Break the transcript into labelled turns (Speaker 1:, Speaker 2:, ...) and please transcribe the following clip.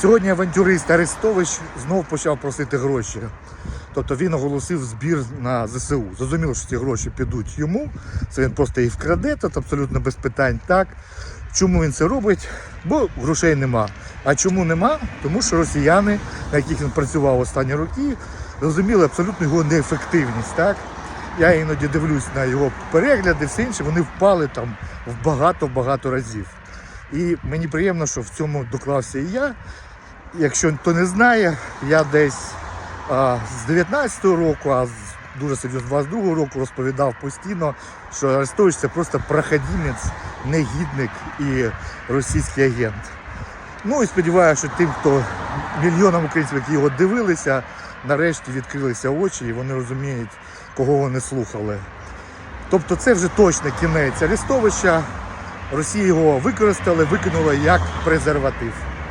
Speaker 1: Сьогодні авантюрист Арестович знов почав просити гроші. Тобто він оголосив збір на ЗСУ. Зрозуміло, що ці гроші підуть йому. Це він просто їх вкраде, тут абсолютно без питань. Так. Чому він це робить? Бо грошей нема. А чому нема? Тому що росіяни, на яких він працював останні роки, розуміли абсолютно його неефективність. Так? Я іноді дивлюсь на його перегляди, все інше, вони впали там в багато-багато разів. І мені приємно, що в цьому доклався і я. Якщо хто не знає, я десь а, з 19-го року, а з дуже серйозно 22-го року розповідав постійно, що Арестович це просто проходімець, негідник і російський агент. Ну і сподіваюся, що тим, хто мільйонам українців, які його дивилися, нарешті відкрилися очі і вони розуміють, кого вони слухали. Тобто це вже точно кінець Арестовича. Росія його використала, викинула як презерватив.